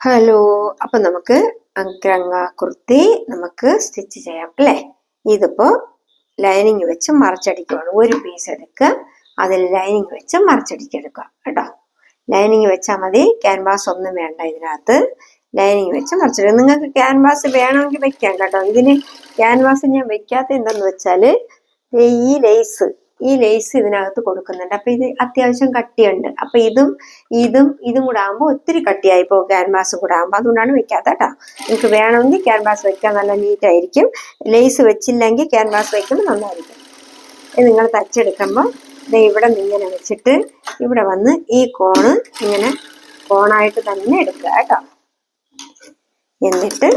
Hello അപ്പൊ നമുക്ക് അഗ്രങ്ങ കുർത്തി നമുക്ക് സ്റ്റിച്ച് ചെയ്യാം അല്ലേ? ഇതിപ്പോ ലൈനിങ് വെച്ച് മറിച്ചടിക്കുകയാണ് ഒരു പീസ് എടുക്കുക അതിൽ ലൈനിങ് വെച്ച് മറച്ചടിക്കെടുക്കുക കേട്ടോ. ലൈനിങ് വെച്ചാൽ മതി ക്യാൻവാസ് ഒന്നും വേണ്ട ഇതിനകത്ത്. ലൈനിങ് വെച്ച് മറച്ചെടുക്കുക. നിങ്ങൾക്ക് ക്യാൻവാസ് വേണമെങ്കിൽ വെക്കാം കേട്ടോ. ഇതിന് ക്യാൻവാസ് ഞാൻ വെക്കാത്ത എന്താന്ന് വെച്ചാൽ ദേ ഈ ലേസ് ഈ ലേസ് ഇതിനകത്ത് കൊടുക്കുന്നുണ്ട്. അപ്പൊ ഇത് അത്യാവശ്യം കട്ടിയുണ്ട്. അപ്പൊ ഇതും ഇതും ഇതും കൂടെ ആകുമ്പോൾ ഒത്തിരി കട്ടിയായി. പോകും ക്യാൻവാസ് കൂടെ ആകുമ്പോൾ അതുകൊണ്ടാണ് വെക്കാത്ത കേട്ടോ. നിങ്ങൾക്ക് വേണമെങ്കിൽ ക്യാൻവാസ് വെക്കാൻ നല്ല നീറ്റായിരിക്കും ലേസ് വെച്ചില്ലെങ്കിൽ ക്യാൻവാസ് വെക്കുമ്പോൾ നന്നായിരിക്കും. നിങ്ങൾ തച്ചെടുക്കുമ്പോൾ ദേ ഇവിടെ ഇങ്ങനെ വെച്ചിട്ട് ഇവിടെ വന്ന് ഈ കോണ് ഇങ്ങനെ കോണായിട്ട് തന്നെ എടുക്കുക കേട്ടോ. എന്നിട്ട്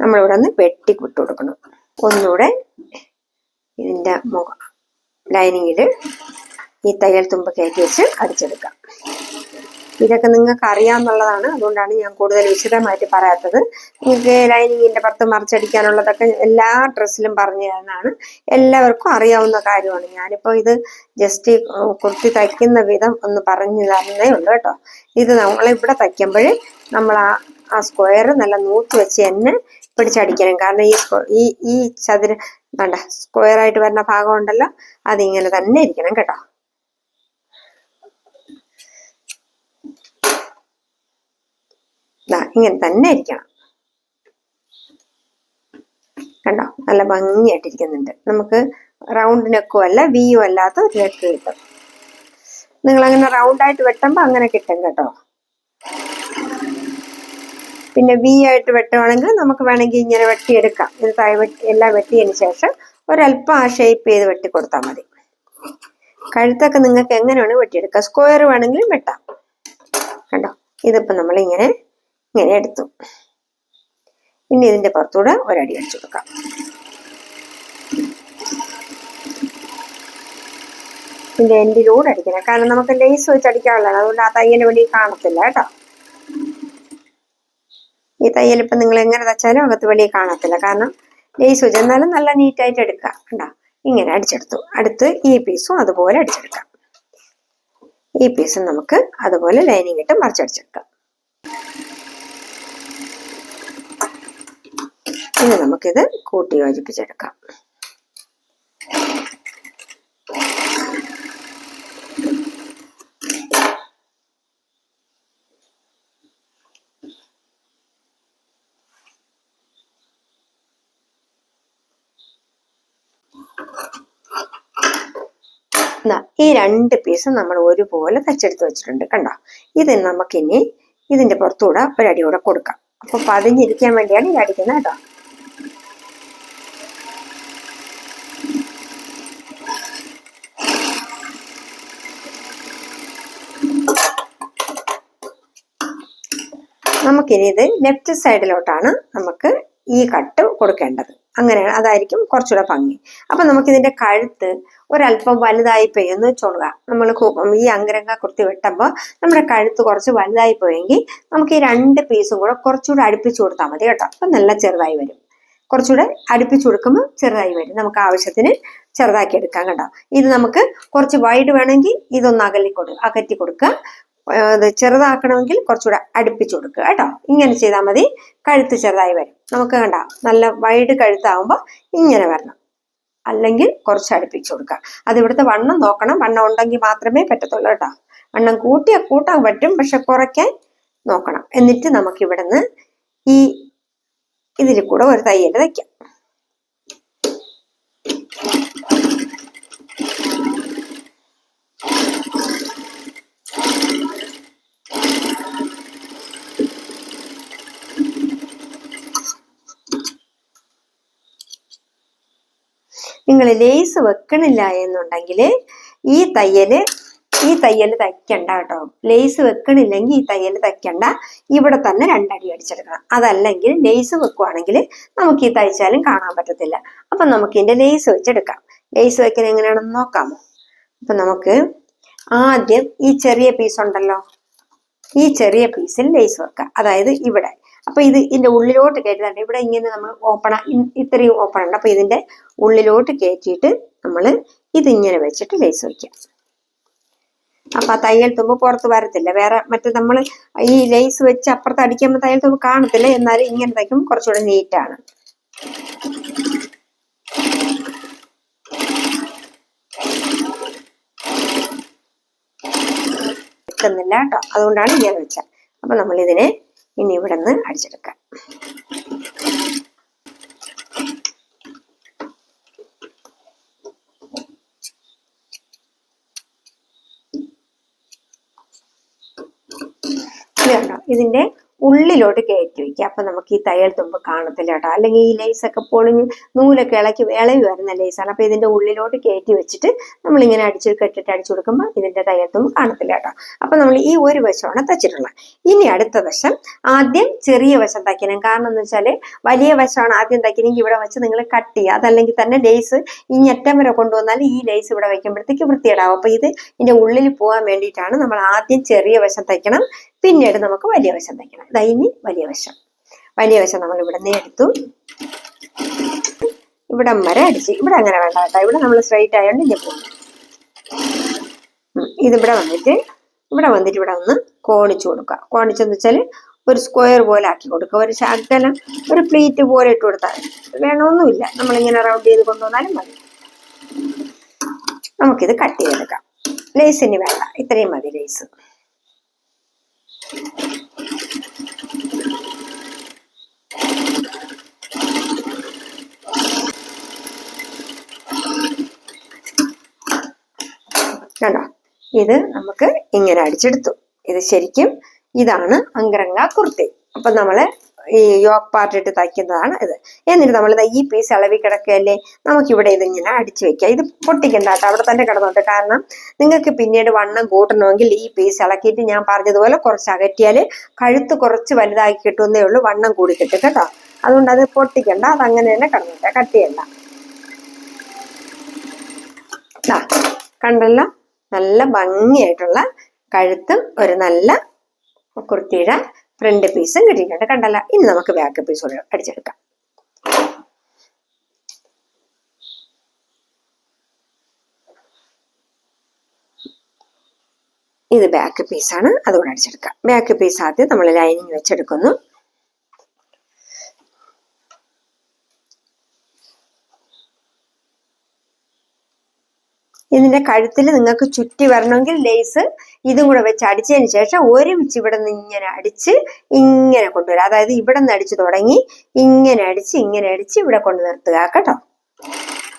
നമ്മളിവിടെ നിന്ന് വെട്ടി വിട്ടു കൊടുക്കണം. ഒന്നുകൂടെ ഇതിന്റെ മുഖം. ലൈനിങ്ങിൽ ഈ തയ്യൽ തുമ്പ് കയറ്റി വെച്ച് അടിച്ചെടുക്കാം. ഇതൊക്കെ നിങ്ങൾക്ക് അറിയാമെന്നുള്ളതാണ്. അതുകൊണ്ടാണ് ഞാൻ കൂടുതൽ വിശദമായിട്ട് പറയാത്തത്. നിങ്ങൾക്ക് ലൈനിങ്ങിന്റെ പുറത്ത് മറിച്ചടിക്കാനുള്ളതൊക്കെ എല്ലാ ഡ്രസ്സിലും പറഞ്ഞു തരുന്നതാണ്. എല്ലാവർക്കും അറിയാവുന്ന കാര്യമാണ്. ഞാനിപ്പോൾ ഇത് ജസ്റ്റ് കുർത്തി തയ്ക്കുന്ന വിധം ഒന്ന് പറഞ്ഞു തരുന്നേ ഉള്ളൂ കേട്ടോ. ഇത് നമ്മളിവിടെ തയ്ക്കുമ്പോൾ നമ്മൾ ആ ആ സ്ക്വയർ നല്ല നൂത്ത് വെച്ച് തന്നെ പിടിച്ചടിക്കണം കാരണം ഈ ഈ ഈ ചതുര വേണ്ട സ്ക്വയർ ആയിട്ട് വരുന്ന ഭാഗം ഉണ്ടല്ലോ അതിങ്ങനെ തന്നെ ഇരിക്കണം കേട്ടോ. ഇങ്ങനെ തന്നെ ഇരിക്കണം. കണ്ടോ? നല്ല ഭംഗിയായിട്ടിരിക്കുന്നുണ്ട്. നമുക്ക് റൗണ്ട് നെക്കും അല്ല വിയും അല്ലാത്ത ഒരു നെക്ക് കിട്ടും. നിങ്ങൾ അങ്ങനെ റൗണ്ട് ആയിട്ട് വെട്ടുമ്പോൾ അങ്ങനെ കിട്ടും കേട്ടോ. പിന്നെ വി ആയിട്ട് വെട്ടുവാണെങ്കിൽ നമുക്ക് വേണമെങ്കിൽ ഇങ്ങനെ വെട്ടിയെടുക്കാം. ഇത് താഴെ വെട്ടി എല്ലാം വെട്ടിയതിന് ശേഷം ഒരല്പം ആ ഷേപ്പ് ചെയ്ത് വെട്ടി കൊടുത്താൽ മതി. കഴുത്തൊക്കെ നിങ്ങൾക്ക് എങ്ങനെയാണ് വെട്ടിയെടുക്കുക സ്ക്വയർ വേണമെങ്കിലും വെട്ടാം. കണ്ടോ? ഇതിപ്പോൾ നമ്മളിങ്ങനെ ഇങ്ങനെ എടുത്തു. ഇനി ഇതിന്റെ പുറത്തൂടെ ഒരടി അടിച്ചു കൊടുക്കാം. ഇതിന്റെ എൻഡിലൂടെ അടിക്കണം. കാരണം നമുക്ക് ലേസ് വെച്ച് അടിക്കാനുള്ളതാണ്. അതുകൊണ്ട് ആ തയ്യൽ വെളി കാണത്തില്ല കേട്ടോ. ഈ തയ്യൽ നിങ്ങൾ എങ്ങനെ തച്ചാലും അകത്ത് വെളിയിൽ കാണത്തില്ല. കാരണം ലേസ് വെച്ച് എന്നാലും നല്ല നീറ്റായിട്ട് എടുക്കാം കണ്ടോ? ഇങ്ങനെ അടിച്ചെടുത്തു. അടുത്ത് ഈ പീസും അതുപോലെ അടിച്ചെടുക്കാം. ഈ പീസും നമുക്ക് അതുപോലെ ലൈനിങ് ഇട്ട് മറിച്ചടിച്ചെടുക്കാം. ഇനി നമുക്കിത് കൂട്ടി യോജിപ്പിച്ചെടുക്കാം ദാ ഈ രണ്ട് പീസ് നമ്മൾ ഒരുപോലെ തച്ചെടുത്ത് വെച്ചിട്ടുണ്ട് കണ്ടോ? ഇത് നമുക്കിനി ഇതിന്റെ പുറത്തൂടെ ഒരടി കൂടെ കൊടുക്കാം. അപ്പൊ പതിഞ്ഞിരിക്കാൻ വേണ്ടിയാണ് ഇത് അടിക്കുന്നത് കേട്ടോ. നമുക്കിനി ഇത് ലെഫ്റ്റ് സൈഡിലോട്ടാണ് നമുക്ക് ഈ കട്ട് കൊടുക്കേണ്ടത്. അങ്ങനെയാണ്. അതായിരിക്കും കുറച്ചുകൂടെ ഭംഗി. അപ്പൊ നമുക്ക് ഇതിന്റെ കഴുത്ത് ഒരല്പം വലുതായി പോയി. എന്ന് വെച്ചോളുക നമ്മൾ ഈ അങ്കരങ്ക കുർത്തി വെട്ടുമ്പോൾ നമ്മുടെ കഴുത്ത് കുറച്ച് വലുതായി പോയെങ്കിൽ നമുക്ക് ഈ രണ്ട് പീസും കൂടെ കുറച്ചുകൂടെ അടുപ്പിച്ചു കൊടുത്താൽ മതി കേട്ടോ. അപ്പൊ നല്ല ചെറുതായി വരും. കുറച്ചുകൂടെ അടുപ്പിച്ചു കൊടുക്കുമ്പോൾ ചെറുതായി വരും. നമുക്ക് ആവശ്യത്തിന് ചെറുതാക്കി എടുക്കാം കേട്ടോ. ഇത് നമുക്ക് കുറച്ച് വൈഡ് വേണമെങ്കിൽ ഇതൊന്ന് അകലി കൊടുക്കുക അകറ്റി കൊടുക്കുക ചെറുതാക്കണമെങ്കിൽ കുറച്ചുകൂടെ അടുപ്പിച്ചു കൊടുക്കുക കേട്ടോ. ഇങ്ങനെ ചെയ്താൽ മതി. കഴുത്ത് ചെറുതായി വരും. നമുക്ക് കണ്ട നല്ല വൈഡ് കഴുത്താവുമ്പോൾ ഇങ്ങനെ വരണം. അല്ലെങ്കിൽ കുറച്ച് അടുപ്പിച്ചു കൊടുക്കുക. അത് ഇവിടുത്തെ വണ്ണം നോക്കണം. വണ്ണം ഉണ്ടെങ്കിൽ മാത്രമേ പറ്റത്തുള്ളൂ കേട്ടോ. വണ്ണം കൂട്ടിയാൽ കൂട്ടാൻ പറ്റും. പക്ഷെ കുറയ്ക്കാൻ നോക്കണം. എന്നിട്ട് നമുക്ക് ഇവിടുന്ന് ഈ ഇതിൽ കൂടെ ഒരു തയ്യൽ തയ്ക്കാം നിങ്ങൾ ലേസ് വെക്കണില്ല എന്നുണ്ടെങ്കിൽ ഈ തയ്യൽ ഈ തയ്യൽ തയ്ക്കണ്ട കേട്ടോ. ലേസ് വെക്കണില്ലെങ്കിൽ ഈ തയ്യൽ തയ്ക്കണ്ട. ഇവിടെ തന്നെ രണ്ടടി അടിച്ചെടുക്കണം. അതല്ലെങ്കിൽ ലേസ് വെക്കുവാണെങ്കിൽ നമുക്ക് ഈ തയ്ച്ചാലും കാണാൻ പറ്റത്തില്ല. അപ്പൊ നമുക്ക് ഇതിന്റെ ലേസ് വെച്ചെടുക്കാം. ലേസ് വെക്കാൻ എങ്ങനെയാണെന്ന് നോക്കാമോ? അപ്പൊ നമുക്ക് ആദ്യം ഈ ചെറിയ പീസ് ഉണ്ടല്ലോ. ഈ ചെറിയ പീസിൽ ലേസ് വെക്കാം. അതായത് ഇവിടെ. അപ്പൊ ഇത് ഇതിന്റെ ഉള്ളിലോട്ട് കയറ്റുന്നുണ്ട് ഇവിടെ ഇങ്ങനെ നമ്മൾ ഓപ്പൺ ഇത്രയും ഓപ്പൺ ഉണ്ട്. അപ്പൊ ഇതിന്റെ ഉള്ളിലോട്ട് കയറ്റിയിട്ട് നമ്മൾ ഇതിങ്ങനെ വെച്ചിട്ട് ലേസ് വെക്കാം അപ്പൊ ആ തയ്യൽ തുമ്പ് പുറത്ത് വരത്തില്ല. വേറെ മറ്റേ നമ്മൾ ഈ ലേസ് വെച്ച് അപ്പുറത്ത് അടിക്കുമ്പോൾ തയ്യൽ തുമ്പ് കാണത്തില്ല. എന്നാലും ഇങ്ങനെ തയ്ക്കുമ്പോൾ കുറച്ചുകൂടെ നീറ്റാണ് ില്ല കേട്ടോ. അതുകൊണ്ടാണ് ഇങ്ങനെ വെച്ചത്. അപ്പൊ നമ്മൾ ഇതിനെ ഇനി ഇവിടെ നിന്ന് അടിച്ചെടുക്കാം ഇത് ഇതിന്റെ ഉള്ളിലോട്ട് കയറ്റി വയ്ക്കുക. അപ്പൊ നമുക്ക് ഈ തയ്യൽ തുമ്പ് കാണത്തില്ല കേട്ടോ. അല്ലെങ്കിൽ ഈ ലേസ് ഒക്കെ പൊളിഞ്ഞ് നൂലൊക്കെ ഇളക്കി ഇളവി വരുന്ന ലേസാണ് അപ്പൊ ഇതിന്റെ ഉള്ളിലോട്ട് കയറ്റി വെച്ചിട്ട് നമ്മൾ ഇങ്ങനെ അടിച്ച് കെട്ടിട്ട് അടിച്ചു കൊടുക്കുമ്പോൾ ഇതിന്റെ തയ്യൽ തുമ്പ് കാണത്തില്ല കേട്ടോ. അപ്പൊ നമ്മൾ ഈ ഒരു വശമാണ് തച്ചിട്ടുള്ളത്. ഇനി അടുത്ത വശം ആദ്യം ചെറിയ വശം തയ്ക്കണം. കാരണം എന്ന് വെച്ചാൽ വലിയ വശമാണ് ആദ്യം തയ്ക്കണമെങ്കിൽ ഇവിടെ വെച്ച് നിങ്ങൾ കട്ട് ചെയ്യുക. അതല്ലെങ്കിൽ തന്നെ ലേസ് ഈ ഞെറ്റം വരെ കൊണ്ടുവന്നാൽ ഈ ലേസ് ഇവിടെ വയ്ക്കുമ്പോഴത്തേക്ക് വൃത്തിയിടാവും അപ്പൊ ഇത് ഇതിന്റെ ഉള്ളിൽ പോകാൻ വേണ്ടിയിട്ടാണ് നമ്മൾ ആദ്യം ചെറിയ വശം തയ്ക്കണം. പിന്നീട് നമുക്ക് വലിയ വശം തയ്ക്കണം ഇതാ ഇനി വലിയ വശം. വലിയ വശം നമ്മൾ ഇവിടെ നിന്ന് എടുത്തു. ഇവിടെ വരെ അടിച്ച്. ഇവിടെ അങ്ങനെ വേണ്ട കേട്ടോ. ഇവിടെ നമ്മൾ സ്ട്രൈറ്റ് ആയതുകൊണ്ട് ഇങ്ങനെ പോകും ഇതിവിടെ വന്നിട്ട് ഇവിടെ വന്നിട്ട് ഇവിടെ ഒന്ന് കോണിച്ചു കൊടുക്കുക. കോണിച്ചെന്ന് വെച്ചാൽ ഒരു സ്ക്വയർ പോലെ ആക്കി കൊടുക്കുക. ഒരു ശകലം ഒരു പ്ലേറ്റ് പോലെ ഇട്ട് കൊടുത്താൽ വേണമെന്നുമില്ല. നമ്മളിങ്ങനെ റൗണ്ട് ചെയ്ത് കൊണ്ടുവന്നാലും മതി. നമുക്കിത് കട്ട് ചെയ്തെടുക്കാം. ലേസിന് വേണ്ട. ഇത്രയും മതി ലേസ് കണ്ടോ? ഇത് നമുക്ക് ഇങ്ങനെ അടിച്ചെടുത്തു. ഇത് ശരിക്കും ഇതാണ് അങ്കരങ്ക കുർത്തി. അപ്പൊ നമ്മൾ ഈ യോക്ക് പാർട്ട് ഇട്ട് തയ്ക്കുന്നതാണ് ഇത്. എന്നിട്ട് നമ്മൾ ഈ പീസ് ഇളവി കിടക്കുകയല്ലേ? നമുക്കിവിടെ ഇതിങ്ങനെ അടിച്ചു വെക്കാം ഇത് പൊട്ടിക്കണ്ട കേട്ടോ. അവിടെ തന്നെ കിടന്നോട്ടെ. കാരണം നിങ്ങൾക്ക് പിന്നീട് വണ്ണം കൂട്ടണമെങ്കിൽ ഈ പീസ് ഇളക്കിയിട്ട് ഞാൻ പറഞ്ഞതുപോലെ കുറച്ച് അകറ്റിയാൽ കഴുത്ത് കുറച്ച് വലുതാക്കി കിട്ടുന്നേ ഉള്ളൂ. വണ്ണം കൂടി കിട്ടും കേട്ടോ. അതുകൊണ്ട് അത് പൊട്ടിക്കണ്ട. അത് അങ്ങനെ തന്നെ കിടന്നോട്ടെ. കട്ട് ചെയ്യണ്ട. കണ്ടല്ലോ? നല്ല ഭംഗിയായിട്ടുള്ള കഴുത്തും ഒരു നല്ല കുർത്തിയുടെ ഫ്രണ്ട് പീസും കിട്ടിയിട്ടുണ്ട്. കണ്ടല്ല? ഇനി നമുക്ക് ബാക്ക് പീസ് കൂടെ അടിച്ചെടുക്കാം. ഇത് ബാക്ക് പീസാണ് അതുകൊണ്ട് അടിച്ചെടുക്കാം. ബാക്ക് പീസ് ആദ്യം നമ്മൾ ലൈനിങ് വെച്ചെടുക്കുന്നു. ഇതിന്റെ കഴുത്തിൽ നിങ്ങൾക്ക് ചുറ്റി വരണമെങ്കിൽ ലേസ് ഇതും കൂടെ വെച്ച് അടിച്ചതിന് ശേഷം ഒരുമിച്ച് ഇവിടെ നിന്ന് ഇങ്ങനെ അടിച്ച് ഇങ്ങനെ കൊണ്ടുവരിക. അതായത് ഇവിടെ നിന്ന് അടിച്ച് തുടങ്ങി ഇങ്ങനെ അടിച്ച് ഇങ്ങനെ അടിച്ച് ഇവിടെ കൊണ്ട് നിർത്തുക കേട്ടോ.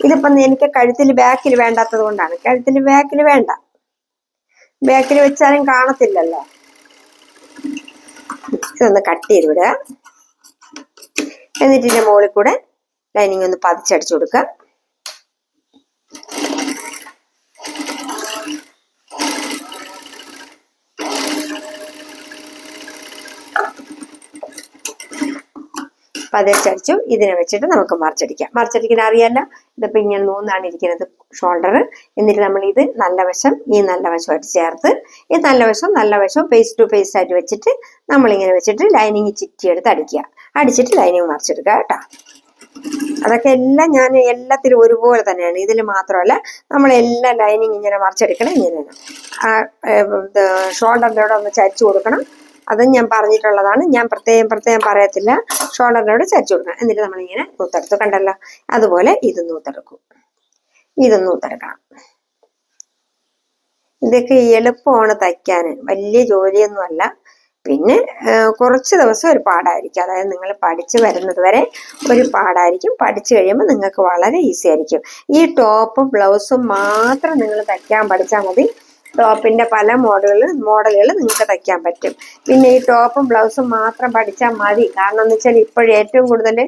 ഇതിപ്പം എനിക്ക് കഴുത്തിൽ ബാക്കിൽ വേണ്ടാത്തത് കൊണ്ടാണ്. കഴുത്തിൽ ബാക്കിൽ വേണ്ട. ബാക്കിൽ വെച്ചാലും കാണത്തില്ലല്ലോ. ഇതൊന്ന് കട്ട് ചെയ്ത് വിടുക. എന്നിട്ട് ഇതിന്റെ മുകളിൽ കൂടെ ലൈനിങ് ഒന്ന് പതിച്ചടിച്ചു കൊടുക്കുക. പതിച്ചടിച്ചു ഇതിനെ വെച്ചിട്ട് നമുക്ക് മറിച്ചടിക്കാം. മറിച്ചടിക്കാൻ അറിയാല്ല. ഇതിപ്പോ ഇങ്ങനെ മൂന്നാണ് ഇരിക്കുന്നത് ഷോൾഡർ എന്നിട്ട് നമ്മൾ ഇത് നല്ല വശം ഈ നല്ല വശമായിട്ട് ചേർത്ത് ഈ നല്ല വശം നല്ല വശം ഫേസ് ടു ഫേസ് ആയിട്ട് വെച്ചിട്ട് നമ്മളിങ്ങനെ വെച്ചിട്ട് ലൈനിങ് ചിറ്റിയെടുത്ത് അടിക്കുക. അടിച്ചിട്ട് ലൈനിങ് മറിച്ചെടുക്കുക കേട്ടോ. അതൊക്കെ എല്ലാം ഞാൻ എല്ലാത്തിലും ഒരുപോലെ തന്നെയാണ്. ഇതിൽ മാത്രമല്ല നമ്മൾ എല്ലാ ലൈനിങ് ഇങ്ങനെ മറിച്ചെടുക്കണം ഇങ്ങനെയാണ്. ആ ഷോൾഡറിന്റെ ഒന്ന് ചരിച്ചു കൊടുക്കണം. അതും ഞാൻ പറഞ്ഞിട്ടുള്ളതാണ്. ഞാൻ പ്രത്യേകം പ്രത്യേകം പറയത്തില്ല. ഷോൾഡറിനോട് ചരിച്ചു കൊടുക്കണം. എന്നിട്ട് നമ്മളിങ്ങനെ നൂത്തെടുത്തു കണ്ടല്ലോ. അതുപോലെ ഇത് നൂത്തെടുക്കും. ഇത് നൂത്തെടുക്കണം. ഇതൊക്കെ എളുപ്പമാണ് തയ്ക്കാൻ വലിയ ജോലിയൊന്നുമല്ല പിന്നെ കുറച്ച് ദിവസം ഒരു പാടായിരിക്കും. അതായത് നിങ്ങൾ പഠിച്ചു വരുന്നത് വരെ ഒരു പാടായിരിക്കും. പഠിച്ചു കഴിയുമ്പോൾ നിങ്ങൾക്ക് വളരെ ഈസി ആയിരിക്കും. ഈ ടോപ്പും ബ്ലൗസും മാത്രം നിങ്ങൾ തയ്ക്കാൻ പഠിച്ചാൽ മതി. ടോപ്പിന്റെ പല മോഡലുകൾ മോഡലുകൾ നിങ്ങൾക്ക് തയ്ക്കാൻ പറ്റും. പിന്നെ ഈ ടോപ്പും ബ്ലൗസും മാത്രം പഠിച്ചാൽ മതി. കാരണം എന്ന് വെച്ചാൽ ഇപ്പോഴേറ്റവും കൂടുതൽ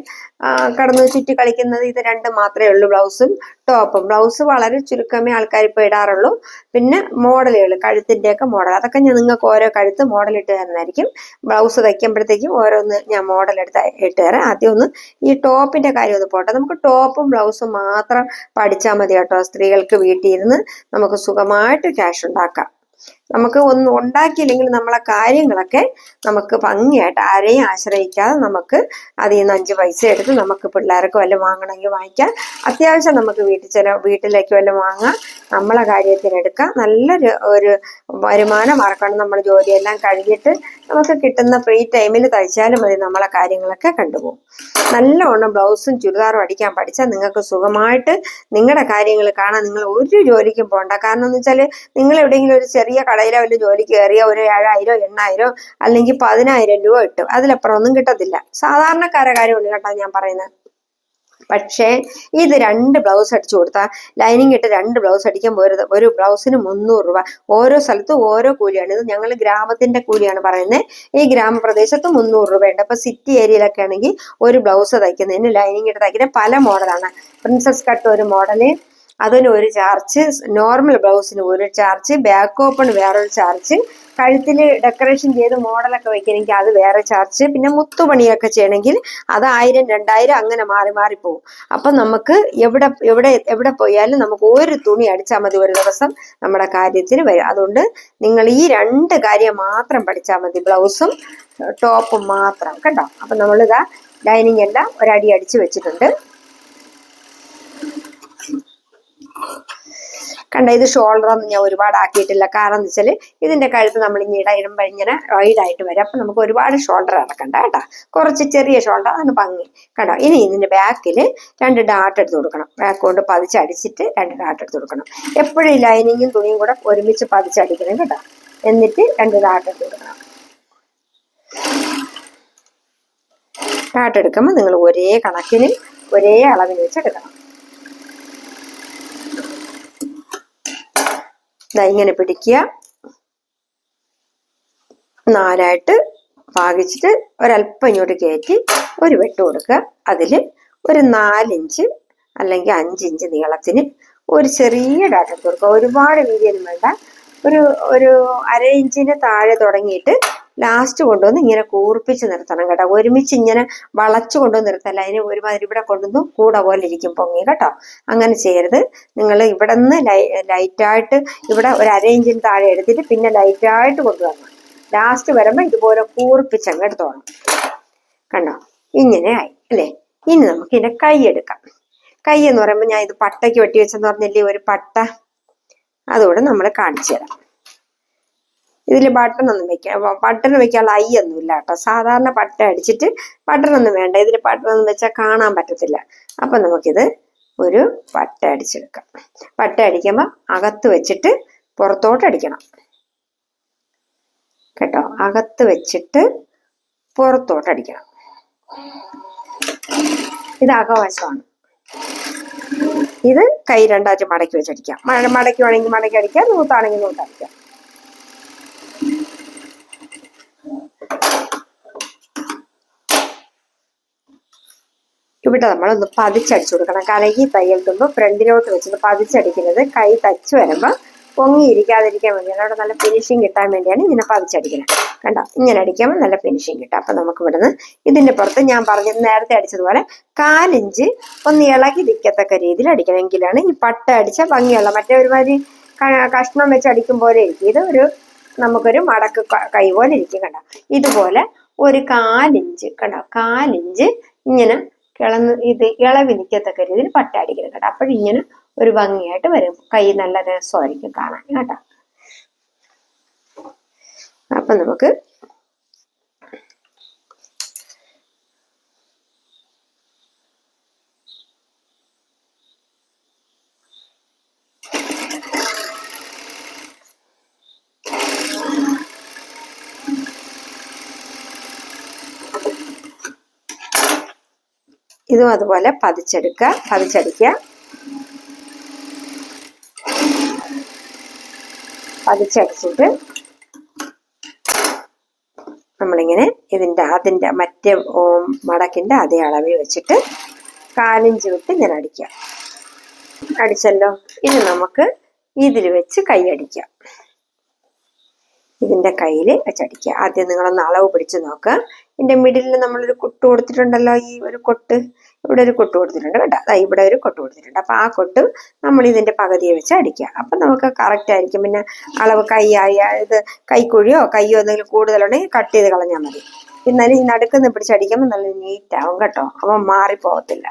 കടന്നു ചുറ്റി കളിക്കുന്നത് ഇത് രണ്ട് മാത്രമേ ഉള്ളൂ ബ്ലൗസും. ടോപ്പും ബ്ലൗസ് വളരെ ചുരുക്കമേ ആൾക്കാർ ഇപ്പോൾ ഇടാറുള്ളൂ. പിന്നെ മോഡലുകൾ കഴുത്തിന്റെയൊക്കെ മോഡൽ അതൊക്കെ ഞാൻ നിങ്ങൾക്ക് ഓരോ കഴുത്ത് മോഡൽ ഇട്ട് തരുന്നതായിരിക്കും. ബ്ലൗസ് തയ്ക്കുമ്പോഴത്തേക്കും ഓരോന്ന് ഞാൻ മോഡൽ എടുത്ത് ഇട്ട് തരാം. ആദ്യം ഒന്ന് ഈ ടോപ്പിന്റെ കാര്യം ഒന്ന് പോട്ടെ. നമുക്ക് ടോപ്പും ബ്ലൗസും മാത്രം പഠിച്ചാൽ മതി കേട്ടോ. സ്ത്രീകൾക്ക് വീട്ടിൽ ഇരുന്ന് നമുക്ക് സുഖമായിട്ട് ക്യാഷ് ഉണ്ടാക്കാം. നമുക്ക് ഒന്നും ഉണ്ടാക്കിയില്ലെങ്കിൽ നമ്മളെ കാര്യങ്ങളൊക്കെ നമുക്ക് ഭംഗിയായിട്ട് ആരെയും ആശ്രയിക്കാതെ നമുക്ക് അതിൽ നിന്ന് അഞ്ച് പൈസ എടുത്ത് നമുക്ക് പിള്ളേർക്ക് വല്ലതും വാങ്ങണമെങ്കിൽ വാങ്ങിക്കാം. അത്യാവശ്യം നമുക്ക് വീട്ടിൽ ചില വീട്ടിലേക്ക് വല്ലതും വാങ്ങാം. നമ്മളെ കാര്യത്തിനെടുക്കാം നല്ലൊരു ഒരു വരുമാന മാർക്കാണ് നമ്മൾ ജോലിയെല്ലാം കഴിഞ്ഞിട്ട് നമുക്ക് കിട്ടുന്ന ഫ്രീ ടൈമിൽ തയ്ച്ചാലും മതി നമ്മളെ കാര്യങ്ങളൊക്കെ കണ്ടുപോകും. നല്ലവണ്ണം ബ്ലൗസും ചുരിദാറും അടിക്കാൻ പഠിച്ചാൽ നിങ്ങൾക്ക് സുഖമായിട്ട് നിങ്ങളുടെ കാര്യങ്ങൾ കാണാൻ നിങ്ങൾ ഒരു ജോലിക്കും പോകണ്ട കാരണം എന്ന് വെച്ചാൽ നിങ്ങൾ എവിടെയെങ്കിലും ഒരു ചെറിയ കടയിലോ വല്ല ജോലിക്ക് കയറിയ ഒരു ഏഴായിരോ എണ്ണായിരോ അല്ലെങ്കിൽ പതിനായിരം രൂപ കിട്ടും. അതിലപ്പുറം ഒന്നും കിട്ടത്തില്ല. സാധാരണക്കാരെ കാര്യമുണ്ട് കേട്ടോ ഞാൻ പറയുന്നത് പക്ഷേ ഇത് രണ്ട് ബ്ലൗസ് അടിച്ചു കൊടുത്താൽ ലൈനിങ് ഇട്ട് രണ്ട് ബ്ലൗസ് അടിക്കാൻ പോരുത്. ഒരു ബ്ലൗസിന് മുന്നൂറ് രൂപ. ഓരോ സ്ഥലത്തും ഓരോ കൂലിയാണ്. ഇത് ഞങ്ങൾ ഗ്രാമത്തിന്റെ കൂലിയാണ് പറയുന്നത് ഈ ഗ്രാമപ്രദേശത്ത് മുന്നൂറ് രൂപയുണ്ട്. അപ്പൊ സിറ്റി ഏരിയയിലൊക്കെ ആണെങ്കിൽ ഒരു ബ്ലൗസ് തയ്ക്കുന്നതിന് ലൈനിങ് ഇട്ട് തയ്ക്കുന്ന പല മോഡലാണ്. പ്രിൻസസ് കട്ട് ഒരു മോഡൽ അതിന് ഒരു ചാർജ് നോർമൽ ബ്ലൗസിന് ഒരു ചാർജ് ബാക്ക് ഓപ്പൺ വേറൊരു ചാർജ് കഴുത്തിൽ ഡെക്കറേഷൻ ചെയ്ത് മോഡലൊക്കെ വെക്കണമെങ്കിൽ അത് വേറെ ചാർജ് പിന്നെ മുത്തുപണിയൊക്കെ ചെയ്യണമെങ്കിൽ അത് ആയിരം രണ്ടായിരം അങ്ങനെ മാറി മാറി പോകും. അപ്പം നമുക്ക് എവിടെ എവിടെ എവിടെ പോയാലും നമുക്ക് ഒരു തുണി അടിച്ചാൽ മതി ഒരു ദിവസം നമ്മുടെ കാര്യത്തിന് വരും. അതുകൊണ്ട് നിങ്ങൾ ഈ രണ്ട് കാര്യം മാത്രം പഠിച്ചാൽ മതി. ബ്ലൗസും ടോപ്പും മാത്രം. കേട്ടോ അപ്പം നമ്മളിതാ ഡൈനിങ് എല്ലാം ഒരടി അടിച്ച് വെച്ചിട്ടുണ്ട്. കണ്ട ഇത് ഷോൾഡർ ഒന്നും ഞാൻ ഒരുപാട് ആക്കിയിട്ടില്ല കാരണം എന്ന് വെച്ചാൽ ഇതിന്റെ കഴുത്ത് നമ്മൾ ഇനി ഇടയിടുമ്പോൾ ഇങ്ങനെ റൈഡായിട്ട് വരും. അപ്പൊ നമുക്ക് ഒരുപാട് ഷോൾഡർ ഇറക്കണ്ട കേട്ടോ. കുറച്ച് ചെറിയ ഷോൾഡർ അതാണ് ഭംഗി. കണ്ടോ ഇനി ഇതിന്റെ ബാക്കിൽ രണ്ട് ഡാട്ട് എടുത്ത് കൊടുക്കണം. ബാക്ക് കൊണ്ട് പതിച്ചടിച്ചിട്ട് രണ്ട് ഡാട്ട് എടുത്ത് കൊടുക്കണം. എപ്പോഴും ലൈനിങ്ങും തുണിയും കൂടെ ഒരുമിച്ച് പതിച്ചടിക്കണം കേട്ടോ. എന്നിട്ട് രണ്ട് ഡാട്ട് എടുത്ത് കൊടുക്കണം. ഡാട്ട് എടുക്കുമ്പോൾ നിങ്ങൾ ഒരേ കണക്കിന് ഒരേ അളവിൽ വെച്ച് എടുക്കണം. ദാ ഇങ്ങനെ പിടിക്കുക. നാലായിട്ട് ഭാഗിച്ചിട്ട് ഒരല്പം ഇങ്ങോട്ട് കയറ്റി ഒരു വെട്ട് കൊടുക്കുക. അതിൽ ഒരു നാലിഞ്ച് അല്ലെങ്കിൽ അഞ്ചിഞ്ച് നീളത്തിന് ഒരു ചെറിയ ഡാറ്റ കൊടുക്കുക. ഒരുപാട് വീതിയൊന്നും വേണ്ട. ഒരു ഒരു അര ഇഞ്ചിന് താഴെ തുടങ്ങിയിട്ട് ലാസ്റ്റ് കൊണ്ടുവന്ന് ഇങ്ങനെ കൂർപ്പിച്ച് നിർത്തണം കേട്ടോ. ഒരുമിച്ച് ഇങ്ങനെ വളച്ചു കൊണ്ടുവന്ന് നിർത്തല്ല അതിന് ഒരുമാതിരി ഇവിടെ കൊണ്ടുവന്ന് കൂടെ പോലെ ഇരിക്കും പൊങ്ങി കേട്ടോ. അങ്ങനെ ചെയ്യരുത്. നിങ്ങൾ ഇവിടെ നിന്ന് ലൈറ്റായിട്ട് ഇവിടെ ഒരു അരയിഞ്ചിന് താഴെ എടുത്തിട്ട് പിന്നെ ലൈറ്റായിട്ട് കൊണ്ടുവരണം. ലാസ്റ്റ് വരുമ്പോൾ ഇതുപോലെ കൂർപ്പിച്ചങ്ങ് എടുത്തോണം. കണ്ടോ? ഇങ്ങനെ ആയി അല്ലേ? ഇനി നമുക്ക് ഇതിന്റെ കൈ എടുക്കാം. കൈ എന്ന് പറയുമ്പോൾ ഞാൻ ഇത് പട്ടയ്ക്ക് വെട്ടി വെച്ചെന്ന് പറഞ്ഞില്ലേ? ഒരു പട്ട. അതുകൂടെ നമ്മൾ കാണിച്ചു തരാം. ഇതിൽ ബട്ടൺ ഒന്നും വെക്കാം ബട്ടൺ വെക്കാനുള്ള ഐ ഒന്നും ഇല്ല കേട്ടോ. സാധാരണ പട്ട അടിച്ചിട്ട് ബട്ടൺ ഒന്നും വേണ്ട. ഇതിൽ ബട്ടൺ ഒന്നും വെച്ചാൽ കാണാൻ പറ്റത്തില്ല. അപ്പം നമുക്കിത് ഒരു പട്ട അടിച്ചെടുക്കാം. പട്ട അടിക്കുമ്പോൾ അകത്ത് വെച്ചിട്ട് പുറത്തോട്ട് അടിക്കണം. കേട്ടോ? അകത്ത് വെച്ചിട്ട് പുറത്തോട്ട് അടിക്കണം. ഇത് അകവശമാണ്. ഇത് കൈ രണ്ടാഴ്ച മടക്കി വെച്ചടിക്കാം. മടക്കുവാണെങ്കിൽ മടക്കി അടിക്കാം. നൂത്താണെങ്കിൽ നൂത്തടിക്കാം ഇവിടെ നമ്മളൊന്ന് പതിച്ചടിച്ചു കൊടുക്കണം. കലകി തയ്യൽ തുമ്പ് ഫ്രണ്ടിലോട്ട് വെച്ചിട്ട് പതിച്ചടിക്കുന്നത് കൈ തച്ച് വരുമ്പോൾ പൊങ്ങിയിരിക്കാതിരിക്കാൻ വേണ്ടിയാണ്. അവിടെ നല്ല ഫിനിഷിങ് കിട്ടാൻ വേണ്ടിയാണ് ഇങ്ങനെ പതിച്ചടിക്കുന്നത്. കണ്ടോ? ഇങ്ങനെ അടിക്കുമ്പോൾ നല്ല ഫിനിഷിങ് കിട്ടും. അപ്പം നമുക്ക് ഇവിടുന്ന് ഇതിന്റെ പുറത്ത് ഞാൻ പറഞ്ഞ നേരത്തെ അടിച്ചതുപോലെ കാലിഞ്ച് ഒന്ന് ഇളകി നിൽക്കത്തക്ക രീതിയിൽ അടിക്കണം. എങ്കിലാണ് ഈ പട്ട അടിച്ച ഭംഗിയുള്ള മറ്റേ ഒരുമാതിരി കഷ്ണം വെച്ച് അടിക്കും പോലെ ഇരിക്കും. ഇത് ഒരു നമുക്കൊരു മടക്ക് കൈ പോലെ ഇരിക്കും കണ്ടോ? ഇതുപോലെ ഒരു കാലിഞ്ച് കണ്ടോ? കാലിഞ്ച് ഇങ്ങനെ കിളന്ന് ഇത് ഇളവി നിൽക്കത്തക്ക രീതിയിൽ പട്ട അടിക്കണം കേട്ടോ. അപ്പോഴിങ്ങനെ ഒരു ഭംഗിയായിട്ട് വരും. കൈ നല്ല രസമായിരിക്കും കാണാൻ കേട്ടോ. അപ്പം നമുക്ക് ഇതും അതുപോലെ പതിച്ചെടുക്കുക. പതിച്ചടിക്കുക. പതിച്ചടിച്ചിട്ട് നമ്മളിങ്ങനെ ഇതിന്റെ അതിന്റെ മറ്റേ മടക്കിന്റെ അതേ അളവിൽ വെച്ചിട്ട് കാലിഞ്ച് വിട്ട് ഇങ്ങനെ അടിക്കാം അടിച്ചല്ലോ. ഇനി നമുക്ക് ഇതിൽ വെച്ച് കൈ അടിക്കാം ഇതിന്റെ കയ്യിൽ വെച്ചടിക്കുക. ആദ്യം നിങ്ങളൊന്ന് അളവ് പിടിച്ച് നോക്കുക. ഇതിന്റെ മിഡിലിൽ നമ്മളൊരു കൊട്ട് കൊടുത്തിട്ടുണ്ടല്ലോ ഈ ഒരു കൊട്ട്. ഇവിടെ ഒരു കൊട്ട് കൊടുത്തിട്ടുണ്ട് കേട്ടോ. ഇവിടെ ഒരു കൊട്ട് കൊടുത്തിട്ടുണ്ട്. അപ്പൊ ആ കൊട്ട് നമ്മൾ ഇതിന്റെ പകുതിയെ വെച്ച് അടിക്കുക. അപ്പൊ നമുക്ക് കറക്റ്റ് ആയിരിക്കും. പിന്നെ അളവ് കൈയായി ഇത് കൈക്കുഴിയോ കയ്യോ എന്തെങ്കിലും കൂടുതലുണ്ടെങ്കിൽ കട്ട് ചെയ്ത് കളഞ്ഞാൽ മതി. എന്നാലും ഈ നടുക്ക് നടുക്കുന്ന് പിടിച്ചടിക്കുമ്പോൾ നല്ല നീറ്റ് ആവും കേട്ടോ. അപ്പൊ മാറിപ്പോകത്തില്ല.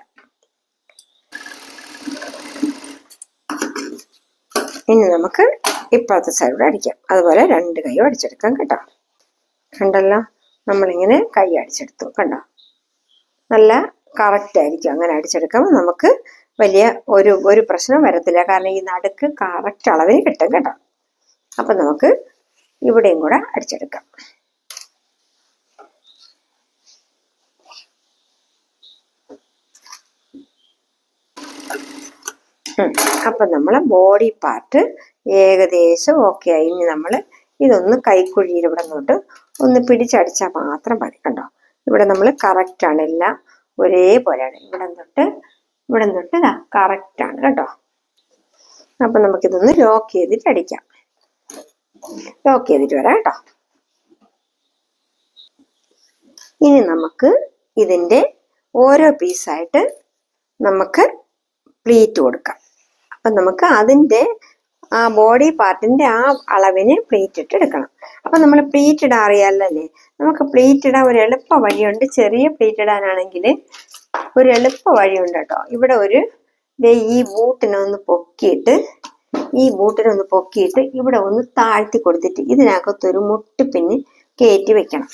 ഇനി നമുക്ക് ഇപ്പുറത്തെ സൈഡ് അടിക്കാം. അതുപോലെ രണ്ട് കൈയും അടിച്ചെടുക്കാം കേട്ടോ. കണ്ടല്ലോ? നമ്മളിങ്ങനെ കൈ അടിച്ചെടുത്തു കണ്ടോ? നല്ല കറക്റ്റ് ആയിരിക്കും അങ്ങനെ അടിച്ചെടുക്കുമ്പോൾ നമുക്ക് വലിയ ഒരു ഒരു പ്രശ്നം വരത്തില്ല. കാരണം ഈ നടുക്ക് കറക്റ്റ് അളവിൽ കിട്ടും കേട്ടോ. അപ്പൊ നമുക്ക് ഇവിടെയും കൂടെ അടിച്ചെടുക്കാം. അപ്പം നമ്മളെ ബോഡി പാർട്ട് ഏകദേശം ഓക്കെ ആയി. ഇനി നമ്മൾ ഇതൊന്ന് കൈക്കുഴിയിൽ ഇവിടെ നിന്നോട്ട് ഒന്ന് പിടിച്ചടിച്ചാൽ മാത്രം മതി കണ്ടോ? ഇവിടെ നമ്മൾ കറക്റ്റാണ് എല്ലാം ഒരേപോലെയാണ്. ഇവിടെ തൊട്ട് ഇവിടെ തൊട്ട് ഇതാ കറക്റ്റ് ആണ് കേട്ടോ അപ്പൊ നമുക്കിതൊന്ന് ലോക്ക് ചെയ്തിട്ട് അടിക്കാം. ലോക്ക് ചെയ്തിട്ട് വരാം കേട്ടോ. ഇനി നമുക്ക് ഇതിന്റെ ഓരോ പീസായിട്ട് നമുക്ക് പ്ലീറ്റ് കൊടുക്കാം. അപ്പൊ നമുക്ക് അതിന്റെ ആ ബോഡി പാർട്ടിന്റെ ആ അളവിന് പ്ലീറ്റ് ഇട്ട് എടുക്കണം. അപ്പൊ നമ്മൾ പ്ലീറ്റ് ഇടാൻ അറിയാലല്ലേ നമുക്ക് പ്ലീറ്റ് ഇടാൻ ഒരു എളുപ്പ വഴിയുണ്ട്. ചെറിയ പ്ലീറ്റ് ഇടാനാണെങ്കിൽ ഒരു എളുപ്പ വഴിയുണ്ട് കേട്ടോ. ഇവിടെ ഒരു ഈ ബൂട്ടിനെ ഒന്ന് പൊക്കിയിട്ട് ഈ ബൂട്ടിനെ ഒന്ന് പൊക്കിയിട്ട് ഇവിടെ ഒന്ന് താഴ്ത്തി കൊടുത്തിട്ട് ഇതിനകത്ത് ഇതിനകത്തൊരു മുട്ടിപ്പിന്ന് കയറ്റി വെക്കണം.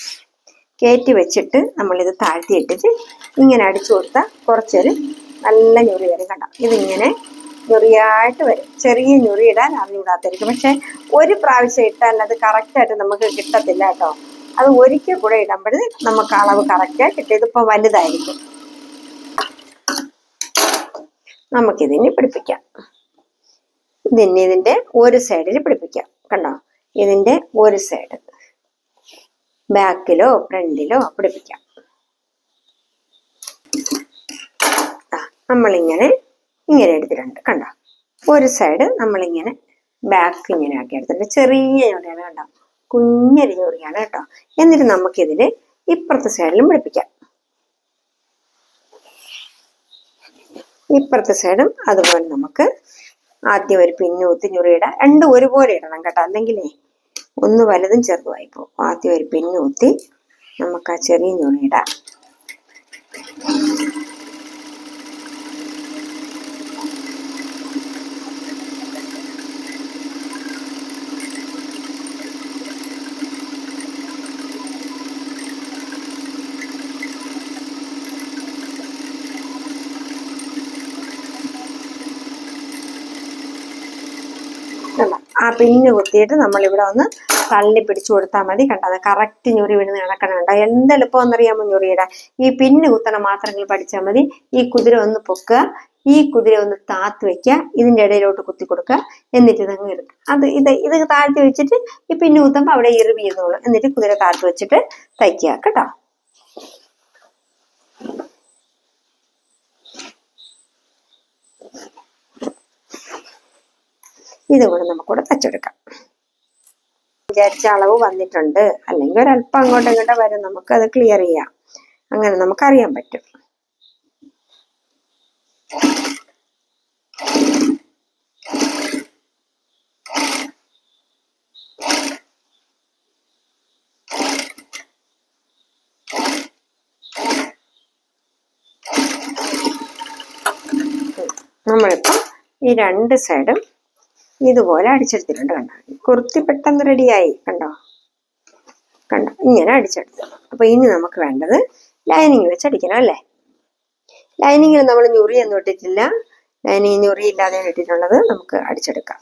കയറ്റി വെച്ചിട്ട് നമ്മളിത് താഴ്ത്തി ഇട്ടിട്ട് ഇങ്ങനെ അടിച്ചു കൊടുത്താൽ കുറച്ചൊരു നല്ല ഞൊറി വരും കണ്ട ഇതിങ്ങനെ ഞൊറിയായിട്ട് വരും. ചെറിയ ഞൊറി ഇടാൻ അറിഞ്ഞുകൂടാത്തായിരിക്കും പക്ഷെ ഒരു പ്രാവശ്യം ഇട്ടാൽ അത് കറക്റ്റായിട്ട് നമുക്ക് കിട്ടത്തില്ല കേട്ടോ. അത് ഒരിക്കൽ കൂടെ ഇടുമ്പോഴേ നമുക്ക് അളവ് കറക്റ്റായി കിട്ടും. ഇതിപ്പോ വലുതായിരിക്കും. നമുക്കിതിനെ പിടിപ്പിക്കാം. ഇതിന് ഇതിന്റെ ഒരു സൈഡിൽ പിടിപ്പിക്കാം. കണ്ടോ? ഇതിന്റെ ഒരു സൈഡ് ബാക്കിലോ ഫ്രണ്ടിലോ പിടിപ്പിക്കാം. നമ്മളിങ്ങനെ ഇങ്ങനെ എടുത്തിട്ടുണ്ട്. കണ്ടോ? ഒരു സൈഡ് നമ്മളിങ്ങനെ ബാക്ക് ഇങ്ങനെ ആക്കി എടുത്തിട്ടുണ്ട്. ചെറിയ ഞൊറിയാണ് കണ്ടോ? കുഞ്ഞൊരു ഞൊറിയാണ് കേട്ടോ. എന്നിട്ട് നമുക്കിതിൽ ഇപ്പുറത്തെ സൈഡിലും പിടിപ്പിക്കാം. ഇപ്പുറത്തെ സൈഡും അതുപോലെ നമുക്ക് ആദ്യം ഒരു പിന്നെ ഒത്തി ഞുറിയിടാം രണ്ടും ഒരുപോലെ ഇടണം കേട്ടോ. അല്ലെങ്കിലേ ഒന്ന് വലുതും ചെറുതുമായി പോകും. ആദ്യം ഒരു പിന്നെ ഒത്തി നമുക്ക് ആ ചെറിയ ഞുറിയിടാം കണ്ടോ? ആ പിന്നു കുത്തിയിട്ട് നമ്മൾ ഇവിടെ ഒന്ന് തള്ളി പിടിച്ചു കൊടുത്താൽ മതി. കണ്ടത് കറക്റ്റ് ഞൊറി വീണ് നടക്കണുണ്ട് കണ്ടോ? എന്ത് എളുപ്പമെന്നറിയാമോ ഞൊറിയുടെ? ഈ പിന്നു കുത്തണ മാത്രങ്ങൾ പഠിച്ചാൽ മതി. ഈ കുതിര ഒന്ന് പൊക്കുക. ഈ കുതിര ഒന്ന് താത്ത് വെക്കുക. ഇതിന്റെ ഇടയിലോട്ട് കുത്തി കൊടുക്കുക. എന്നിട്ട് ഇതങ്ങ് എടുക്കുക. അത് ഇത് ഇത് താഴ്ത്തി വെച്ചിട്ട് ഈ പിന്നു കുത്തുമ്പോൾ അവിടെ ചെയ്തോളൂ എന്നിട്ട് കുതിര താഴ്ത്തി വെച്ചിട്ട് തയ്ക്കുക. കേട്ടോ? ഇതും നമുക്കിവിടെ തച്ചെടുക്കാം. വിചാരിച്ച അളവ് വന്നിട്ടുണ്ട്. അല്ലെങ്കിൽ ഒരല്പം അങ്ങോട്ടും ഇങ്ങോട്ടും വരും. നമുക്ക് അത് ക്ലിയർ ചെയ്യാം. അങ്ങനെ നമുക്കറിയാൻ പറ്റും. നമ്മളിപ്പോ ഈ രണ്ട് സൈഡും ഇതുപോലെ അടിച്ചെടുത്തിട്ടുണ്ട് കണ്ടോ? കുർത്തി പെട്ടെന്ന് റെഡിയായി കണ്ടോ? കണ്ടോ? ഇങ്ങനെ അടിച്ചെടുത്തു. അപ്പൊ ഇനി നമുക്ക് വേണ്ടത് ലൈനിങ് വെച്ച് അടിക്കണം അല്ലേ? ലൈനിങ്ങിൽ നമ്മൾ ഞുറിയൊന്നും ഇട്ടിട്ടില്ല. ലൈനിങ് ഞുറി ഇല്ലാതെ ഇട്ടിട്ടുള്ളത് നമുക്ക് അടിച്ചെടുക്കാം.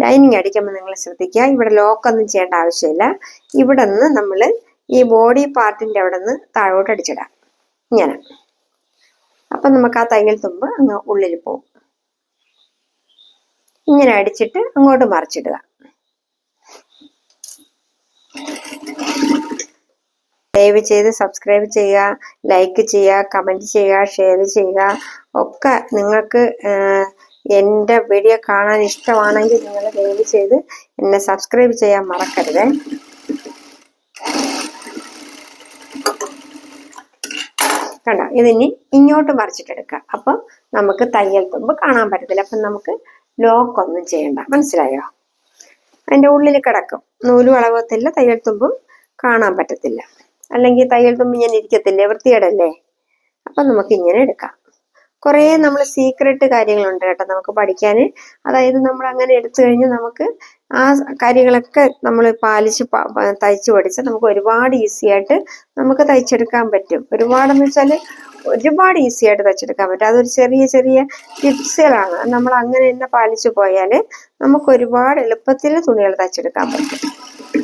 ലൈനിങ് അടിക്കുമ്പോൾ നിങ്ങൾ ശ്രദ്ധിക്കുക. ഇവിടെ ലോക്കൊന്നും ചെയ്യേണ്ട ആവശ്യമില്ല. ഇവിടെ നിന്ന് നമ്മൾ ഈ ബോഡി പാർട്ടിന്റെ അവിടെ നിന്ന് താഴോട്ട് അടിച്ചിടാം. ഇങ്ങനെ. അപ്പൊ നമുക്ക് ആ തയ്യൽ തുമ്പ് അങ്ങ് ഉള്ളിൽ പോകും. ഇങ്ങനെ അടിച്ചിട്ട് അങ്ങോട്ട് മറിച്ചിടുക. ദയവ് ചെയ്ത് സബ്സ്ക്രൈബ് ചെയ്യുക ലൈക്ക് ചെയ്യുക കമന്റ് ചെയ്യുക ഷെയർ ചെയ്യുക. ഒക്കെ നിങ്ങൾക്ക് എന്റെ വീഡിയോ കാണാൻ ഇഷ്ടമാണെങ്കിൽ നിങ്ങൾ ദയവ് ചെയ്ത് എന്നെ സബ്സ്ക്രൈബ് ചെയ്യാൻ മറക്കരുത്. കണ്ടോ? ഇതിനി ഇങ്ങോട്ട് മറിച്ചിട്ടെടുക്കുക. അപ്പം നമുക്ക് തയ്യൽ തുമ്പ് കാണാൻ പറ്റത്തില്ല. അപ്പം നമുക്ക് ലോക്ക് ഒന്നും ചെയ്യണ്ട. മനസ്സിലായോ? അതിന്റെ ഉള്ളിൽ കിടക്കും. നൂൽ വളകത്തില്ല തയ്യൽ തുമ്പും കാണാൻ പറ്റത്തില്ല. അല്ലെങ്കിൽ തയ്യൽ തുമ്പ് ഇങ്ങനെ ഇരിക്കത്തില്ലേ വൃത്തികേടല്ലേ? അപ്പം നമുക്ക് ഇങ്ങനെ എടുക്കാം. കുറേ നമ്മൾ സീക്രട്ട് കാര്യങ്ങളുണ്ട് കേട്ടോ നമുക്ക് പഠിക്കാൻ അതായത് നമ്മൾ അങ്ങനെ എടുത്തു കഴിഞ്ഞാൽ നമുക്ക് ആ കാര്യങ്ങളൊക്കെ നമ്മൾ പാലിച്ച് തയ്ച്ചു പഠിച്ചാൽ നമുക്ക് ഒരുപാട് ഈസി ആയിട്ട് നമുക്ക് തയ്ച്ചെടുക്കാൻ പറ്റും. ഒരുപാടെന്ന് വെച്ചാൽ ഒരുപാട് ഈസി ആയിട്ട് തയ്ച്ചെടുക്കാൻ പറ്റും. അതൊരു ചെറിയ ചെറിയ ടിപ്സുകളാണ്. നമ്മൾ അങ്ങനെ തന്നെ പാലിച്ചു പോയാൽ നമുക്ക് ഒരുപാട് എളുപ്പത്തിൽ തുണികൾ തയ്ച്ചെടുക്കാൻ പറ്റും.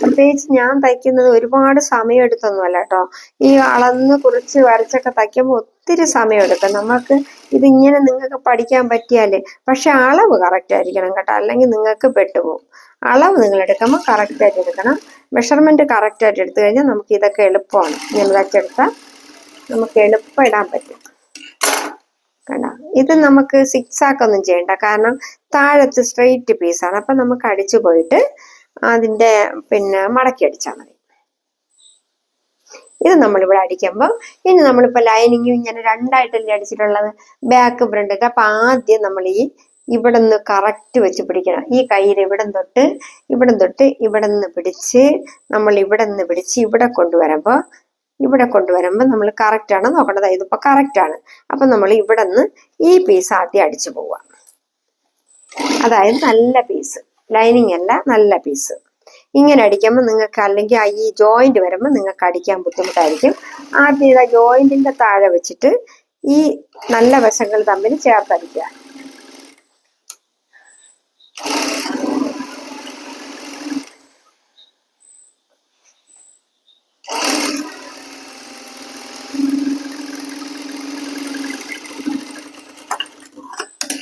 പ്രത്യേകിച്ച് ഞാൻ തയ്ക്കുന്നത് ഒരുപാട് സമയം എടുത്തൊന്നുമല്ല കേട്ടോ. ഈ അളന്ന് കുറിച്ച് വരച്ചൊക്കെ തയ്ക്കുമ്പോൾ ഒത്തിരി സമയം എടുക്കും നമുക്ക് ഇതിങ്ങനെ നിങ്ങൾക്ക് പഠിക്കാൻ പറ്റിയാൽ പക്ഷെ അളവ് കറക്റ്റ് ആയിരിക്കണം കേട്ടോ. അല്ലെങ്കിൽ നിങ്ങൾക്ക് പെട്ടുപോകും. അളവ് നിങ്ങൾ എടുക്കുമ്പോൾ കറക്റ്റായിട്ട് എടുക്കണം. മെഷർമെന്റ് കറക്റ്റായിട്ട് എടുത്തു കഴിഞ്ഞാൽ നമുക്ക് ഇതൊക്കെ എളുപ്പമാണ്. വെച്ചെടുത്താൽ നമുക്ക് എളുപ്പം ഇടാൻ പറ്റും. കണ്ട? ഇത് നമുക്ക് സിക്സ് ആക്കൊന്നും ചെയ്യണ്ട. കാരണം താഴത്ത് സ്ട്രെയിറ്റ് പീസാണ് അപ്പം നമുക്ക് അടിച്ചു പോയിട്ട് അതിന്റെ പിന്നെ മടക്കി അടിച്ചാൽ മതി. ഇത് നമ്മളിവിടെ അടിക്കുമ്പോൾ ഇനി നമ്മളിപ്പോൾ ലൈനിങ്ങും ഇങ്ങനെ രണ്ടായിട്ടല്ലേ അടിച്ചിട്ടുള്ളത്? ബാക്ക് ഫ്രണ്ട് അപ്പം ആദ്യം നമ്മൾ ഈ ഇവിടെ നിന്ന് കറക്റ്റ് വെച്ച് പിടിക്കണം. ഈ കയ്യിൽ ഇവിടം തൊട്ട് ഇവിടം തൊട്ട് ഇവിടെ നിന്ന് പിടിച്ച് നമ്മൾ ഇവിടെ നിന്ന് പിടിച്ച് ഇവിടെ കൊണ്ടുവരുമ്പോൾ ഇവിടെ കൊണ്ടുവരുമ്പോൾ നമ്മൾ കറക്റ്റ് ആണ് നോക്കേണ്ടത്. ഇതിപ്പോൾ കറക്റ്റ് ആണ്. അപ്പം നമ്മൾ ഇവിടെ നിന്ന് ഈ പീസ് ആദ്യം അടിച്ചു പോവുക. അതായത് നല്ല പീസ് ലൈനിങ് അല്ല നല്ല പീസ് ഇങ്ങനെ അടിക്കുമ്പോൾ നിങ്ങൾക്ക് അല്ലെങ്കിൽ ആ ഈ ജോയിന്റ് വരുമ്പോൾ നിങ്ങൾക്ക് അടിക്കാൻ ബുദ്ധിമുട്ടായിരിക്കും. ആദ്യം ഇതാ ജോയിന്റിന്റെ താഴെ വെച്ചിട്ട് ഈ നല്ല വശങ്ങൾ തമ്മിൽ ചേർത്തടിക്കുക.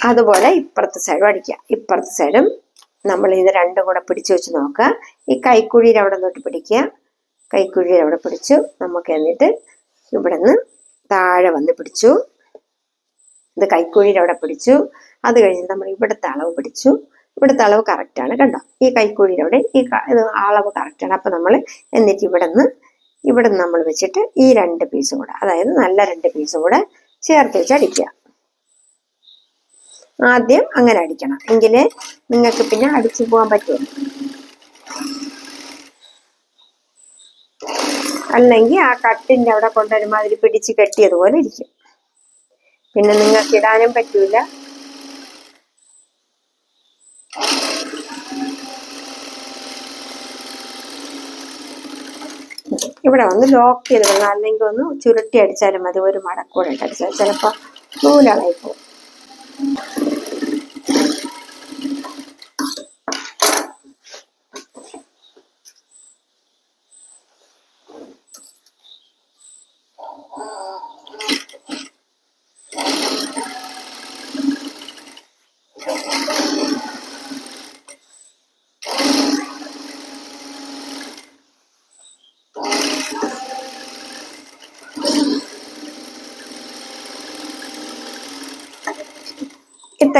അതുപോലെ ഇപ്പുറത്തെ സൈഡും അടിക്കുക. ഇപ്പുറത്തെ സൈഡും നമ്മൾ ഇത് രണ്ടും കൂടെ പിടിച്ചു വെച്ച് നോക്കുക. ഈ കൈക്കുഴിയിൽ അവിടെ തൊട്ട് പിടിക്കുക. കൈക്കുഴിയിൽ അവിടെ പിടിച്ചു. നമുക്ക് എന്നിട്ട് ഇവിടെ നിന്ന് താഴെ വന്ന് പിടിച്ചു. ഇത് കൈക്കുഴിയിൽ അവിടെ പിടിച്ചു. അത് കഴിഞ്ഞ് നമ്മൾ ഇവിടുത്തെ അളവ് പിടിച്ചു. ഇവിടുത്തെ അളവ് കറക്റ്റാണ് കണ്ടോ? ഈ കൈക്കുഴിയിലൂടെ അവിടെ ഈ ഇത് അളവ് കറക്റ്റാണ് അപ്പൊ നമ്മൾ എന്നിട്ട് ഇവിടെ നിന്ന് ഇവിടെ നിന്ന് നമ്മൾ വെച്ചിട്ട് ഈ രണ്ട് പീസും കൂടെ അതായത് നല്ല രണ്ട് പീസും കൂടെ ചേർത്ത് വെച്ച് അടിക്കുക. ആദ്യം അങ്ങനെ അടിക്കണം. എങ്കിലേ നിങ്ങൾക്ക് പിന്നെ അടിച്ചു പോകാൻ പറ്റുള്ളൂ. അല്ലെങ്കിൽ ആ കട്ടിന്റെ അവിടെ കൊണ്ടൊരുമാതിരി പിടിച്ച് കെട്ടിയതുപോലെ ഇരിക്കും. പിന്നെ നിങ്ങൾക്ക് ഇടാനും പറ്റൂല. ഇവിടെ ഒന്ന് ലോക്ക് ചെയ്ത് അല്ലെങ്കിൽ ഒന്ന് ചുരുട്ടി അടിച്ചാലും മതി. ഒരു മടക്കൂടെ അടിച്ചാൽ ചിലപ്പോൾ നൂലളായി പോകും.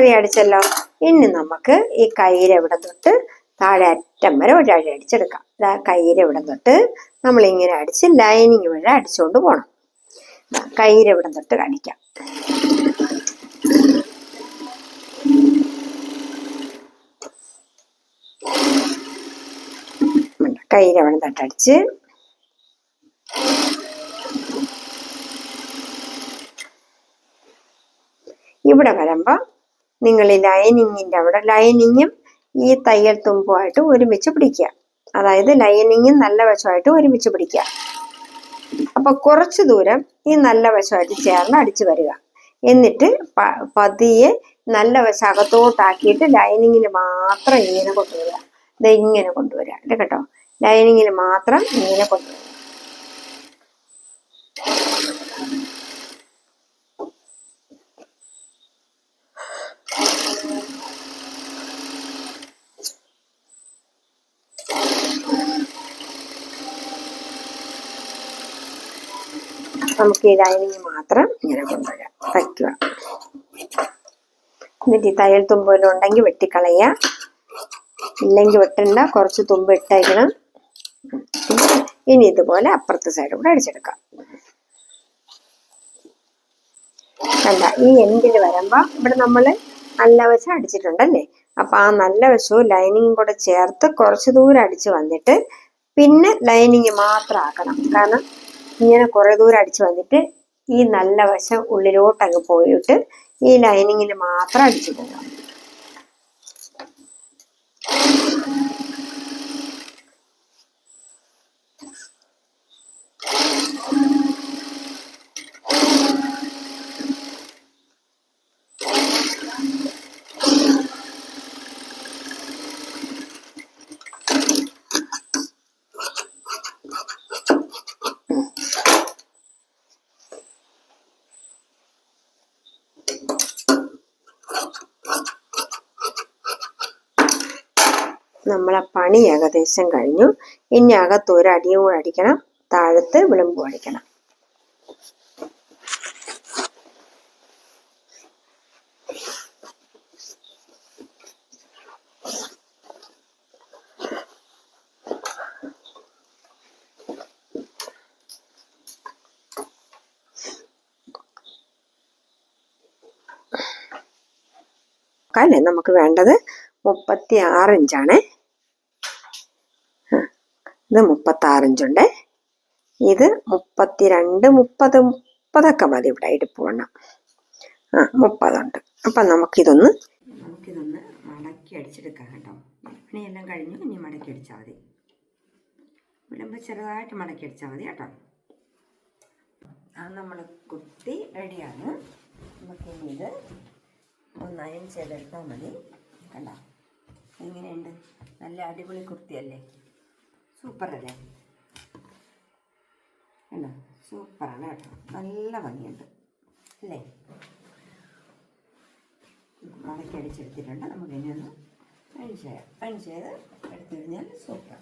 ഇത്രയും അടിച്ചല്ലോ. ഇനി നമുക്ക് ഈ കയ്യിൽ എവിടെ തൊട്ട് താഴെ അറ്റം വരെ ഒരടി അടിച്ചെടുക്കാം. ഇതാ കയ്യിൽ എവിടെ തൊട്ട് നമ്മളിങ്ങനെ അടിച്ച് ലൈനിങ് വഴി അടിച്ചുകൊണ്ട് പോകണം കയ്യിൽ എവിടെ തൊട്ട് അടിക്കാം കയ്യിലെവിടെ തൊട്ടടിച്ച് ഇവിടെ വരുമ്പോൾ നിങ്ങൾ ഈ ലൈനിങ്ങിന്റെ അവിടെ ലൈനിങ്ങും ഈ തയ്യൽ തുമ്പുമായിട്ട് ഒരുമിച്ച് പിടിക്കുക. അതായത് ലൈനിങ്ങും നല്ല വശമായിട്ട് ഒരുമിച്ച് പിടിക്കുക. അപ്പോൾ കുറച്ച് ദൂരം ഈ നല്ല വശമായിട്ട് ചേർന്ന് അടിച്ചു വരിക. എന്നിട്ട് പതിയെ നല്ല വശം അകത്തോട്ടാക്കിയിട്ട് ലൈനിങ്ങിൽ മാത്രം ഇങ്ങനെ കൊണ്ടുവരിക. ഇത് ഇങ്ങനെ കൊണ്ടുവരിക. കേട്ടോ ലൈനിങ്ങിൽ മാത്രം ഇങ്ങനെ കൊണ്ടുവരിക. നമുക്ക് ഈ ലൈനിങ് മാത്രം ഇങ്ങനെ കൊണ്ടുവരാം. തയ്ക്കുക. എന്നിട്ട് ഈ തയ്യൽ തുമ്പലും ഉണ്ടെങ്കിൽ വെട്ടിക്കളയുക. ഇല്ലെങ്കിൽ വെട്ടണ്ട കുറച്ച് തുമ്പ് ഇട്ടേക്കണം. ഇനി ഇതുപോലെ അപ്പുറത്തെ സൈഡ് കൂടെ അടിച്ചെടുക്കാം. കണ്ട ഈ എൻഡിൽ വരുമ്പോൾ ഇവിടെ നമ്മൾ നല്ല വശം അടിച്ചിട്ടുണ്ടല്ലേ? അപ്പൊ ആ നല്ല വശവും ലൈനിങ്ങും കൂടെ ചേർത്ത് കുറച്ച് ദൂരം അടിച്ച് വന്നിട്ട് പിന്നെ ലൈനിങ് മാത്രം ആക്കണം. കാരണം ഇങ്ങനെ കുറേ ദൂരം അടിച്ചു വന്നിട്ട് ഈ നല്ല വശം ഉള്ളിലോട്ടങ്ങ് പോയിട്ട് ഈ ലൈനിങ്ങിൽ മാത്രം അടിച്ചു പോകാം നമ്മളെ പണി ഏകദേശം കഴിഞ്ഞു. ഇനി അകത്ത് ഒരു അടിയും കൂടെ അടിക്കണം. താഴത്ത് വിളിമ്പും അടിക്കണം. അല്ലേ നമുക്ക് വേണ്ടത് മുപ്പത്തി ആറ് ഇഞ്ചാണ്. ഇത് മുപ്പത്തി ആറ് ഇഞ്ചുണ്ട് ഇത് മുപ്പത്തിരണ്ട് മുപ്പത് മുപ്പതൊക്കെ മതി ഇവിടെ ഇടുപ്പ് വണ്ണം ആ മുപ്പതുണ്ട്. അപ്പം നമുക്കിതൊന്ന് നമുക്കിതൊന്ന് മടക്കി അടിച്ചെടുക്കാം കേട്ടോ. പണിയെല്ലാം കഴിഞ്ഞു ഇനി മടക്കി അടിച്ചാൽ മതി. വിടുമ്പോൾ ചെറുതായിട്ട് മടക്കി അടിച്ചാൽ മതി കേട്ടോ. ആ നമ്മൾ കുത്തി റെഡിയാണ്. നമുക്കിനി ഇത് ഒന്ന് അയൺ ചെയ്തെടുത്താൽ മതി. കണ്ടോ? എങ്ങനെയുണ്ട്? നല്ല അടിപൊളി കുർത്തിയല്ലേ? സൂപ്പറല്ലേ? കണ്ടോ? സൂപ്പറാണ് കേട്ടോ. നല്ല ഭംഗിയുണ്ട്. അല്ലേ? മടക്കി അടിച്ചെടുത്തിട്ടുണ്ട് നമുക്ക് ഇനി ഒന്ന് ചെയ്യാം. അയൺ ചെയ്ത് എടുത്തു കഴിഞ്ഞാൽ സൂപ്പർ